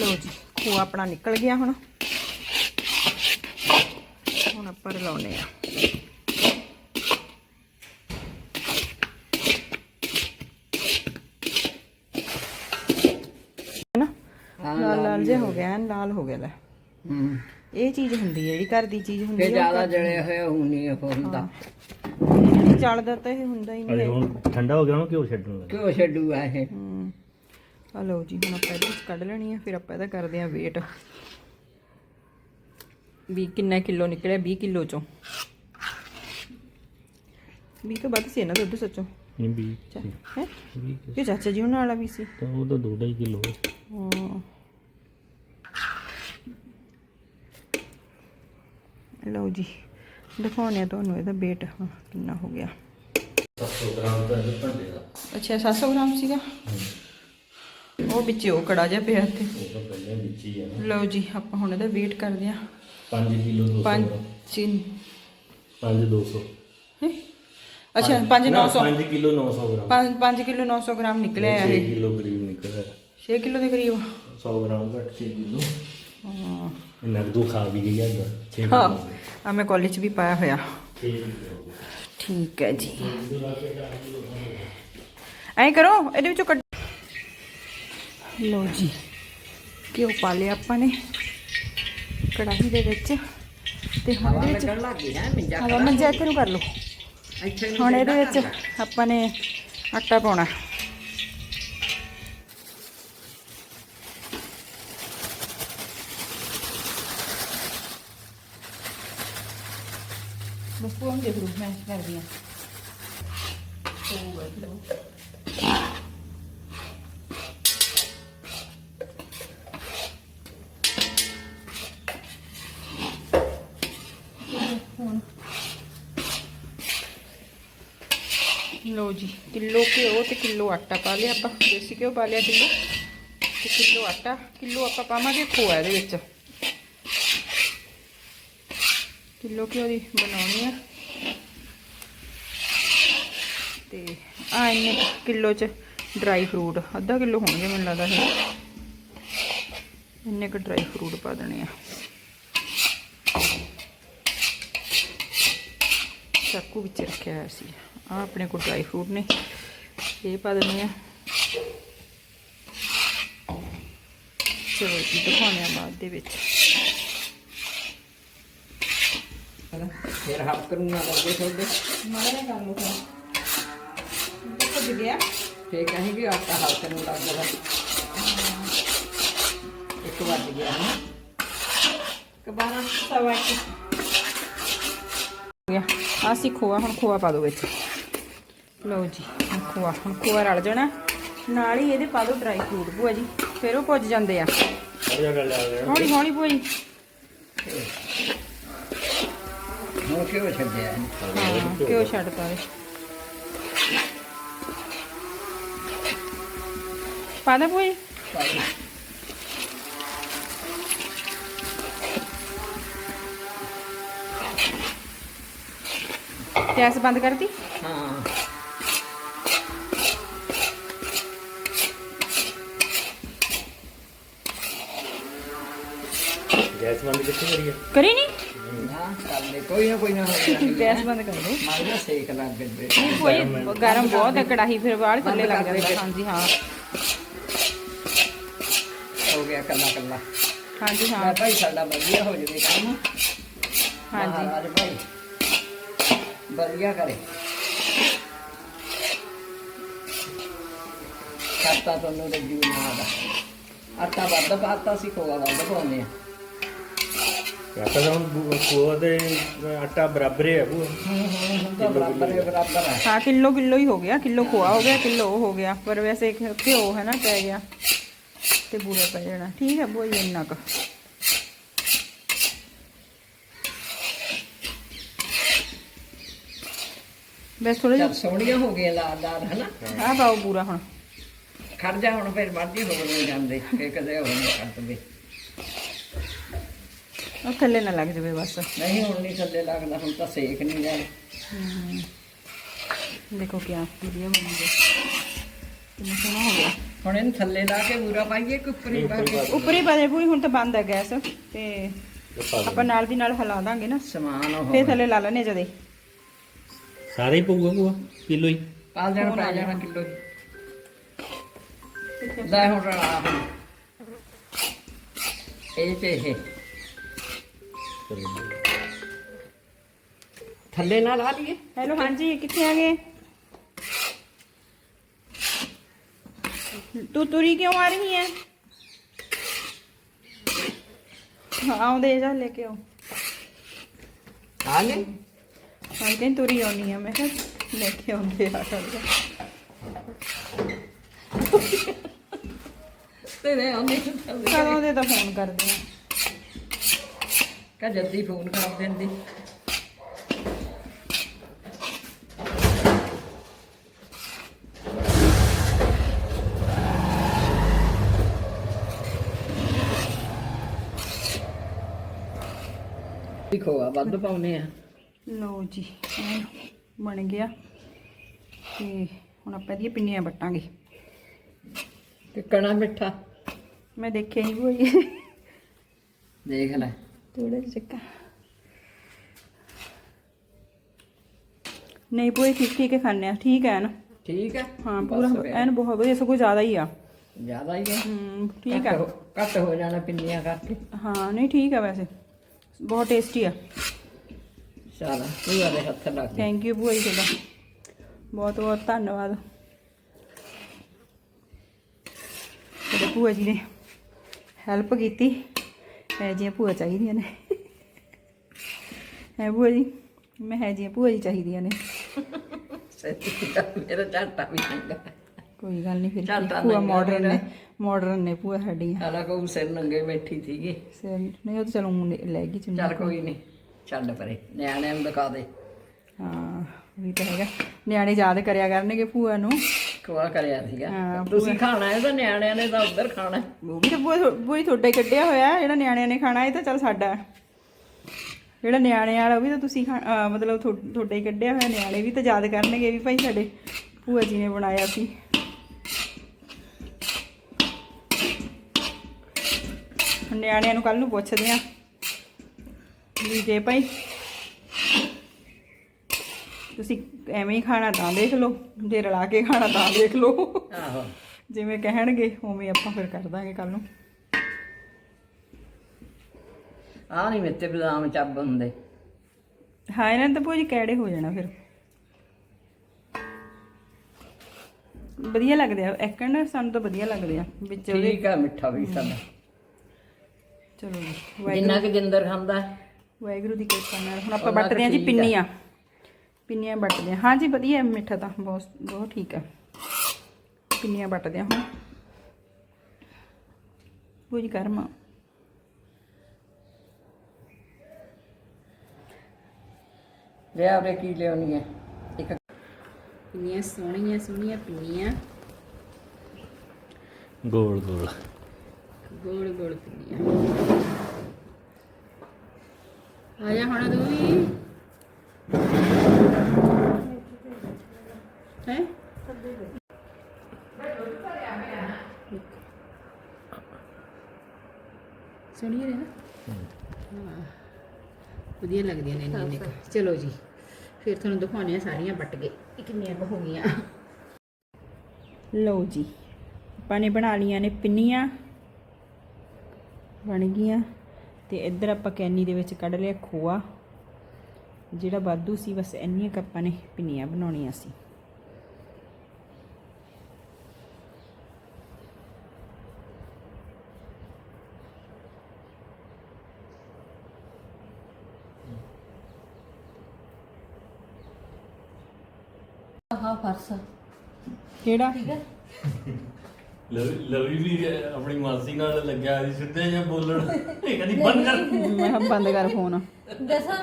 ਲੋ ਜੀ ਖੋਆ ਆਪਣਾ ਨਿਕਲ ਗਿਆ ਹੁਣ। ਹੁਣ ਆਪਾਂ ਲਾਉਨੇ ਆ ਹੈਨਾ? ਲਾਲ ਲਾਲ ਜਿਹਾ ਹੋ ਗਿਆ। ਐਨ ਲਾਲ ਹੋ ਗਿਆ ਲੈ। ਹੂੰ। ਇਹ ਚੀਜ਼ ਹੁੰਦੀ ਹੈ ਜਿਹੜੀ ਘਰ ਦੀ ਚੀਜ਼ ਹੁੰਦੀ ਤੇ ਹੈ ਜ਼ਿਆਦਾ ਜਲੇ ਹੋਏ ਹੁਣ ਨਹੀਂ ਇਹ ਹੁੰਦਾ। ਜਿਹੜੀ ਚੱਲਦਾ ਤਾਂ ਇਹ ਹੁੰਦਾ ਹੀ ਅਰੇ ਨਹੀਂ ਹੁਣ ਠੰਡਾ ਹੋ ਗਿਆ ਉਹਨੂੰ ਕਿਉਂ ਛੱਡਣ ਲੱਗਾ? ਕਿਉਂ ਛੱਡੂ ਆ ਇਹ? ਹੂੰ। ਆ ਲਓ ਜੀ ਹੁਣ ਆਪਾਂ ਇਹਦੇ ਵਿੱਚ ਕੱਢ ਲੈਣੀ ਆ ਫਿਰ ਆਪਾਂ ਇਹਦਾ ਕਰਦੇ ਆ weight ਵੀ ਕਿੰਨਾ ਕਿਲੋ ਨਿਕਲਿਆ? 20 ਕਿਲੋ ਚੋਂ। 20 ਤੋਂ ਵੱਧ ਸੀ ਨਾ ਦੁੱਧ ਸੱਚੋ। ਨਹੀਂ ਵੀ ਹੈ? ਕਿ ਚਾਚਾ ਜੀ ਉਹਨਾਂ ਵਾਲਾ ਵੀ ਸੀ। ਤਾਂ ਉਹ ਤਾਂ 2.5 ਕਿਲੋ ਹਾਂ। ਲਓ ਜੀ ਦਿਖਾਉਣੇ ਆ ਤੁਹਾਨੂੰ ਇਹਦਾ weight ਹਾਂ, ਕਿੰਨਾ ਹੋ ਗਿਆ। 700 ਗ੍ਰਾਮ ਦਾ ਇਹ ਭਾਂਡੇ ਦਾ। ਅੱਛਾ 700 ਗ੍ਰਾਮ ਸੀਗਾ? ਉਹ ਵਿੱਚ ਉਹ ਕੜਾ ਜਿਹਾ ਪਿਆ ਉਹ ਤਾਂ ਪਹਿਲਾਂ ਵਿੱਚ ਹੀ ਆ ਨਾ। ਲਓ ਜੀ ਆਪਾਂ ਹੁਣ ਇਹਦਾ weight ਕਰਦੇ ਆ 5 ਕਿਲੋ 200 ਪੰਜ ਗ੍ਰਾਮ ਚਿੰਨ 5 200 ਹੈਂ? ਅੱਛਾ 5 900 5 ਕਿਲੋ 900 ਗ੍ਰਾਮ। 5 ਕਿਲੋ 900 ਗ੍ਰਾਮ ਨਿਕਲਿਆ 6 ਇਹ। ਕਿਲੋ ਕਰੀਬ ਨਿਕਲਿਆ। 6 ਕਿਲੋ ਦੇ ਕਰੀਬ। 100 ਗ੍ਰਾਮ ਘੱਟ 6 ਕਿਲੋ। ਹਾਂ। ਇਹਨਾਂ ਦੋ ਖਾ ਵੀ ਗਈ ਹੈਗਾ 6 ਹਾਂ। ਕਿਲੋ ਆ ਮੈਂ ਕਾਲਜ ਵੀ ਪਾਇਆ ਹੋਇਆ। 6 ਕਿਲੋ ਠੀਕ ਹੈ ਜੀ। ਐਂ ਕਰੋ ਇਹਦੇ ਵਿੱਚੋਂ ਕੱਢ ਲਓ ਜੀ ਘਿਓ ਪਾ ਲਿਆ ਆਪਾਂ ਨੇ ਕੜਾਹੀ ਦੇ ਵਿੱਚ ਤੇ ਹੁਣ ਇਹਦੇ ਵਿੱਚ ਹਵਾ ਮੰਜਾ ਇੱਥੇ ਨੂੰ ਕਰ ਲਓ। ਹੁਣ ਇਹਦੇ ਵਿੱਚ ਆਪਾਂ ਨੇ ਆਟਾ ਪਾਉਣਾ। ਬਸ ਉਹ ਦੇਖ ਲਓ ਮੈਂ ਕਰਦੀ ਆ ਲੋ ਜੀ, ਕਿਲੋ ਘਿਓ ਤੇ ਕਿਲੋ ਆਟਾ ਪਾ ਲਿਆ ਆਪਾਂ, ਦੇਸੀ ਘਿਓ ਪਾ ਲਿਆ ਕਿਲੋ, ਤੇ ਕਿਲੋ ਆਟਾ, ਕਿਲੋ ਆਪਾਂ ਪਾਵਾਂਗੇ ਖੋਆ ਇਹਦੇ ਵਿੱਚ। ਕਿਲੋ ਘਿਓ ਦੀ ਬਣਾਉਣੀ ਆ। ਤੇ ਆ ਇੰਨੇ ਕਿਲੋ ਚ ਡਰਾਈ ਫਰੂਟ ਅੱਧਾ ਕਿਲੋ ਹੋਣਗੇ ਮੈਨੂੰ ਲੱਗਦਾ ਇਹ। ਇੰਨੇ ਕੁ ਡਰਾਈ ਫਰੂਟ ਪਾ ਦੇਣੇ ਆ। ਚਾਕੂ ਵਿੱਚ ਰੱਖਿਆ ਹੋਇਆ ਸੀ। ਆ ਆਪਣੇ ਕੋਲ ਡਰਾਈ ਫਰੂਟ ਨੇ। ਇਹ ਪਾ ਦਿੰਦੇ ਆ ਚਲੋ ਜੀ ਦਿਖਾਉਂਦੇ ਆ ਬਾਅਦ ਦੇ ਵਿੱਚ। ਫਿਰ ਹੱਥ ਕਰੂੰਗਾ ਲੱਗੇ ਤੁਹਾਡੇ ਮਾੜਾ ਜਿਹਾ ਕਰ ਲਓ ਫਿਰ। ਗਿਆ। ਫੇਰ ਕਹੇਗੀ ਆਟਾ ਹੱਥ ਨੂੰ ਲੱਗ ਗਿਆ ਇੱਕ ਵੱਜ ਗਿਆ ਨਾ। ਕਬਾਰਾ ਸਵਾ ਇੱਕ। ਗਿਆ ਆ ਸੀ ਖੋਆ ਹੁਣ ਖੋਆ ਪਾ ਦਿਓ ਵਿੱਚ। ਲਓ ਜੀ ਖੋਆ ਹੁਣ ਖੋਆ ਰਲ ਜਾਣਾ। ਨਾਲ ਹੀ ਇਹਦੇ ਪਾ ਦਿਓ ਡਰਾਈ ਫਰੂਟ ਭੂਆ ਜੀ। ਫਿਰ ਉਹ ਭੁੱਜ ਜਾਂਦੇ ਆ। ਹੌਲੀ ਹੌਲੀ ਭੂਆ ਜੀ। ਹੁਣ ਕਿਉਂ ਛੱਡਿਆ? ਹਾਂ ਕਿਉਂ ਛੱਡਤਾ ਵੇ ਪਾ ਦੇ ਭੂਆ ਜੀ। ਗੈਸ ਬੰਦ ਕਰਤੀ ਹਾਂ ਗੈਸ ਬੰਦ ਕਿੱਥੇ ਕਰੀ ਆ? ਕਰੀ ਨਹੀਂ ਨਾ ਕਰ ਲੈ ਕੋਈ ਨਾ ਕੋਈ ਨਾ ਹੋ ਗੈਸ ਬੰਦ ਕਰ ਦੋ। ਮਾਰਿਆ ਸੇਕ ਲੱਗ ਗਏ ਕੋਈ ਗਰਮ ਬਹੁਤ ਹੈ ਕੜਾਹੀ ਫਿਰ ਬਾਹਰ ਥੱਲੇ ਲੱਗ ਜਾਂਦਾ ਹਾਂਜੀ ਹਾਂ। ਹੋ ਗਿਆ ਕੱਲਾ ਕੱਲਾ। ਹਾਂਜੀ ਹਾਂ। ਮੈਂ ਭਾਈ ਸਾਡਾ ਵਧੀਆ ਹੋ ਜਵੇ ਕੰਮ। ਹਾਂਜੀ। ਮਹਾਰਾਜ ਭਾਈ। ਵਧੀਆ ਕਰੇ। ਖਾਤਾ ਤੁਹਾਨੂੰ ਰੱਜੂ ਨਾ ਦਾ ਆਟਾ ਵੱਧ ਪਾਤਾ ਸੀ ਖੋਆ ਵੱਧ ਪਾਉਂਦੇ ਆ। ਆਟਾ ਤਾਂ ਹੁਣ ਖੋਆ ਦੇ ਆਟਾ ਬਰਾਬਰ ਹੀ ਉਹ ਬਰਾਬਰ ਹੈ ਬਰਾਬਰ ਹੈ। ਹਾਂ ਕਿਲੋ ਕਿਲੋ ਹੀ ਹੋ ਗਿਆ ਕਿਲੋ ਖੋਆ ਹੋ ਗਿਆ ਕਿਲੋ ਉਹ ਹੋ ਗਿਆ। ਪਰ ਵੈਸੇ ਇੱਕ ਘਿਓ ਹੈ ਨਾ ਪੈ ਗਿਆ। ਤੇ ਬੂਰਾ ਪੈ ਜਾਣਾ। ਠੀਕ ਹੈ ਬੋਈ ਇੰਨਾ ਕੁ। ਬਸ ਥੋੜਾ ਚੱਲ ਸੋਹਣੀਆਂ ਹੋ ਗਈਆਂ ਲਾਲ ਲਾਲ ਹਨਾ? ਜਿਹਾ ਆ ਪਾਓ ਬੂਰਾ ਹੁਣ। ਖੜ ਜਾ ਹੁਣ ਫਿਰ ਮਰਜ਼ੀ ਹੋ ਨਹੀਂ ਜਾਂਦੇ ਫੇਰ ਕਦੇ ਹੋ ਨਹੀਂ ਕਰਦੇ ਉਹ ਥੱਲੇ ਨਾ ਲੱਗ ਜਾਵੇ ਬਸ। ਨਹੀਂ ਹੁਣ ਨਹੀਂ ਥੱਲੇ ਲੱਗਦਾ ਹੁਣ ਤਾਂ ਸੇਕ ਨਹੀਂ ਜਾਣਾ ਦੇਖੋ ਕਿਆ ਵਧੀਆ ਬਣ ਗਿਆ। ਕਿੰਨਾ ਸੋਹਣਾ ਹੋ ਗਿਆ। ਹੁਣ ਇਹਨੂੰ ਥੱਲੇ ਲਾ ਕੇ ਪੂਰਾ ਪਾਈਏ ਕਿ ਉੱਪਰ ਹੀ ਪਾ ਕੇ? ਉੱਪਰ ਹੀ ਪਾ ਦੇ ਭੂਈ ਹੁਣ ਤਾਂ ਬੰਦ ਹੈ ਗੈਸ ਤੇ ਆਪਾਂ ਨਾਲ ਦੀ ਨਾਲ ਹਿਲਾ ਦਾਂਗੇ ਨਾ। ਸਮਾਨ ਉਹ ਫੇਰ ਥੱਲੇ ਲਾ ਲੈਣੇ ਜਦੇ। ਸਾਰੇ ਹੀ ਪਊਗਾ ਭੂਆ ਕਿਲੋ ਹੀ। ਪਾ ਜਾਣਾ ਪਾ ਜਾਣਾ ਕਿਲੋ ਲੈ ਹੁਣ ਰਲਾ ਹੁਣ। ਇਹ ਤੇ ਇਹ। ਥੱਲੇ ਨਾਲ ਲਾ ਲਈਏ। ਹੈਲੋ ਹਾਂਜੀ ਕਿੱਥੇ ਆ ਗਏ ਤੂੰ ਤੁਰੀ ਕਿਉਂ ਆ ਰਹੀ ਹੈ ਆਉਂਦੇ ਜਾ ਲੈ ਕੇ ਆਓ। ਆ ਲੈ ਕਹਿੰਦੀ ਤੁਰੀ ਆਉਣੀ ਆ ਮੈਂ ਕਿਹਾ ਲੈ ਕੇ ਆਉਂਦੇ ਆ ਕਰ ਤੇਰੇ ਆਉਂਦੇ ਕਦੋਂ ਦੇ ਤਾਂ ਫੋਨ ਕਰਦੇ ਆ। ਕਾ ਜਲਦੀ ਫੋਨ ਕਰ ਦਿੰਦੀ। ਦੇਖੋ ਆ ਵੱਧ ਪਾਉਨੇ ਆ। ਲਓ ਜੀ ਬਣ ਗਿਆ ਤੇ ਹੁਣ ਆਪਾਂ ਇਹਦੀਆਂ ਪਿੰਨੀਆਂ ਵੱਟਾਂਗੇ। ਕਿੱਕਣਾ ਮਿੱਠਾ। ਮੈਂ ਦੇਖਿਆ ਨਹੀਂ ਕੋਈ। ਦੇਖ ਲੈ। ਥੋੜਾ ਜਿਹਾ ਨਹੀਂ ਪੂਰੀ ਠੀਕ ਠੀਕ ਹੀ ਖਾਣੇ ਆ ਠੀਕ ਹੈ ਨਾ? ਠੀਕ ਹੈ ਹਾਂ ਪੂਰਾ। ਐਨ ਬਹੁਤ ਵਧੀਆ ਸਗੋਂ ਜ਼ਿਆਦਾ ਹੀ ਆ। ਜ਼ਿਆਦਾ ਹੀ ਹੈ ਹੂੰ ਠੀਕ ਹੋ- ਘੱਟ ਹੋ ਜਾਣਾ ਪਿੰਨੀਆਂ ਕਰਕੇ। ਹਾਂ ਨਹੀਂ ਠੀਕ ਆ ਵੈਸੇ। ਬਹੁਤ ਟੇਸਟੀ ਆ। ਚਲ ਤੂੰ ਆਦੇ ਹੱਥ ਲਾ ਕੇ ਥੈਂਕ ਯੂ ਭੂਆ ਜੀ ਤੁਹਾਡਾ। ਬਹੁਤ ਬਹੁਤ ਧੰਨਵਾਦ। ਤੁਹਾਡੇ ਭੂਆ ਜੀ ਨੇ ਹੈਲਪ ਕੀਤੀ। ਹੈ ਜੀਆਂ ਭੂਆ ਚਾਹੀਦੀਆਂ ਨੇ। ਹੈ ਭੂਆ ਜੀ? ਮੈਂ ਹੈ ਜੀਆਂ ਭੂਆ ਜੀ ਚਾਹੀਦੀਆਂ ਨੇ। ਸੱਚੀ ਗੱਲ, ਮੇਰਾ ਝਾਟਾ ਵੀ ਚੰਗਾ ਕੋਈ ਗੱਲ ਨਹੀਂ ਫਿਰ ਚੱਲ ਕੀ, ਤਾਂ ਭੂਆ ਨੰਗਾ ਮਾਡਰਨ ਨੇ। ਮਾਡਰਨ ਨੇ ਭੂਆ ਸਾਡੀਆਂ। ਹਾਲਾ ਕੋ ਸਿਰ ਨੰਗੇ ਬੈਠੀ ਸੀਗੀ। ਸਿਰ ਨਹੀਂ ਉਹ ਤਾਂ ਚਲੋ ਊਂ ਲੈ ਗਈ ਚੁੰਨੀ ਚੱਲ ਕੋਈ ਨਹੀਂ। ਛੱਡ ਪਰੇ ਨਿਆਣਿਆਂ ਨੂੰ ਦਿਖਾ ਦੇ। ਹਾਂ ਵੀ ਤਾਂ ਹੈਗਾ। ਨਿਆਣੇ ਯਾਦ ਕਰਿਆ ਕਰਨਗੇ ਭੂਆ ਨੂੰ। ਖਵਾ ਕਰਿਆ ਸੀਗਾ। ਹਾਂ, ਤੁਸੀਂ ਖਾਣਾ ਹੈ ਤਾਂ ਨਿਆਣਿਆਂ ਨੇ ਤਾਂ ਉੱਧਰ ਖਾਣਾ ਹੈ। ਉਹ ਵੀ ਤਾਂ ਭੂਆ ਭੂਆ ਹੀ ਤੁਹਾਡਾ ਹੀ ਕੱਢਿਆ ਹੋਇਆ ਜਿਹੜਾ ਨਿਆਣਿਆਂ ਨੇ ਖਾਣਾ ਇਹ ਤਾਂ ਚਲ ਸਾਡਾ ਹੈ। ਜਿਹੜਾ ਨਿਆਣੇ ਵਾਲਾ ਉਹ ਵੀ ਤਾਂ ਤੁਸੀਂ ਖਾ- ਅਹ ਮਤਲਬ ਤੁਹਾ- ਤੁਹਾਡਾ ਹੀ ਕੱਢਿਆ ਹੋਇਆ ਨਿਆਣੇ ਵੀ ਤਾਂ ਯਾਦ ਕਰਨਗੇ ਵੀ ਭਾਈ ਸਾਡੇ। ਭੂਆ ਜੀ ਨੇ ਬਣਾਇਆ ਸੀ। ਹੁਣ ਨਿਆਣਿਆਂ ਨੂੰ ਕੱਲ ਨੂੰ ਪੁੱਛਦੇ ਆ ਵੀ ਜੇ ਭਾਈ। ਤੁਸੀਂ ਐਵੇਂ ਹੀ ਖਾਣਾ ਤਾਂ ਦੇਖ ਲਓ ਜੇ ਰਲਾ ਕੇ ਖਾਣਾ ਤਾਂ ਦੇਖ ਲਓ। ਆਹੋ। ਜਿਵੇਂ ਕਹਿਣਗੇ ਉਵੇਂ ਆਪਾਂ ਫਿਰ ਕਰ ਦਾਂਗੇ ਕੱਲ ਨੂੰ। ਆ ਨਹੀਂ ਮੇਤੇ ਬਦਾਮ ਚੱਬ ਹੁੰਦੇ। ਹਾਂ ਇਹਨਾਂ ਤਾਂ ਭੋਜੀ ਕੈੜੇ ਹੋ ਜਾਣਾ ਫਿਰ। ਵਧੀਆ ਲੱਗਦੇ ਆ ਐਕਣ ਸਾਨੂੰ ਤਾਂ ਵਧੀਆ ਲੱਗਦੇ ਆ ਵਿੱਚ ਉਹਦੇ ਠੀਕ ਹੈ ਮਿੱਠਾ ਵੀ ਸਾਡਾ ਚਲੋ ਵਾਹਿਗੁਰੂ। ਜਿੰਨਾ ਕਿ ਜਿੰਦਰ ਖਾਂਦਾ। ਹੈ, ਵਾਹਿਗੁਰੂ ਦੀ ਕਿਰਪਾ ਨਾਲ। ਹੁਣ ਆਪਾਂ ਵੱਟਦੇ ਆ ਜੀ। ਪਿੰਨੀਆਂ। ਪਿੰਨੀਆਂ ਵੱਟਦੇ ਆ ਹਾਂ ਜੀ ਵਧੀਆ ਮਿੱਠਾ ਤਾਂ ਬਹੁਤ ਬਹੁਤ ਠੀਕ ਆ। ਪਿੰਨੀਆਂ ਵੱਟਦੇ ਆ ਹੁਣ। ਭੋਜੀ ਕਰਮਾ ਲਿਆ ਉਰੇ ਕੀ ਲਿਆਉਣੀ ਹੈ? ਇੱਕ ਪਿੰਨੀਆਂ ਸੋਹਣੀਆਂ ਸੋਹਣੀਆਂ ਪਿੰਨੀਆਂ। ਗੋਲ ਗੋਲ ਗੋਲ ਗੋਲ ਪਿੰਨੀਆਂ। ਆ ਜਾ ਹੁਣ ਤੂੰ ਵੀ। ਹੈ? ਸੁਣੀਏ ਨਾ। ਹਾਂ ਵਧੀਆ ਲੱਗਦੀਆਂ ਨੇ ਇੰਨੀਆਂ ਚਲੋ ਜੀ, ਫਿਰ ਤੁਹਾਨੂੰ ਦਿਖਾਉਣੇ ਆ ਸਾਰੀਆਂ ਵੱਟ ਕੇ ਇਹ ਕਿੰਨੀਆਂ ਕੁ ਹੋ ਗਈਆਂ। ਲਓ ਜੀ, ਆਪਾਂ ਨੇ ਬਣਾ ਲੀਆਂ ਨੇ ਪਿੰਨੀਆਂ, ਬਣ ਗਈਆਂ। ਤੇ ਇੱਧਰ ਆਪਾਂ ਕੈਨੀ ਦੇ ਵਿੱਚ ਕੱਢ ਲਿਆ ਖੋਆ। ਜਿਹੜਾ ਵਾਧੂ ਸੀ ਬਸ ਇੰਨੀਆਂ ਕੱਪਾਂ ਨੇ ਪਿੰਨੀਆਂ ਬਣਾਉਣੀਆਂ ਸੀ। ਆਹ ਫਰਸਾ। ਕਿਹੜਾ? ਲਵੀ ਵੀ ਆਪਣੀ ਮਾਸੀ ਨਾਲ ਲੱਗਿਆ ਸੀ ਸਿੱਧੇ ਜਿਹਾ ਬੋਲਣ। ਇਹ ਕਹਿੰਦੀ ਬੰਦ ਕਰ। ਮੈਂ ਕਿਹਾ ਬੰਦ ਕਰ ਫੋਨ। ਦੱਸਾਂ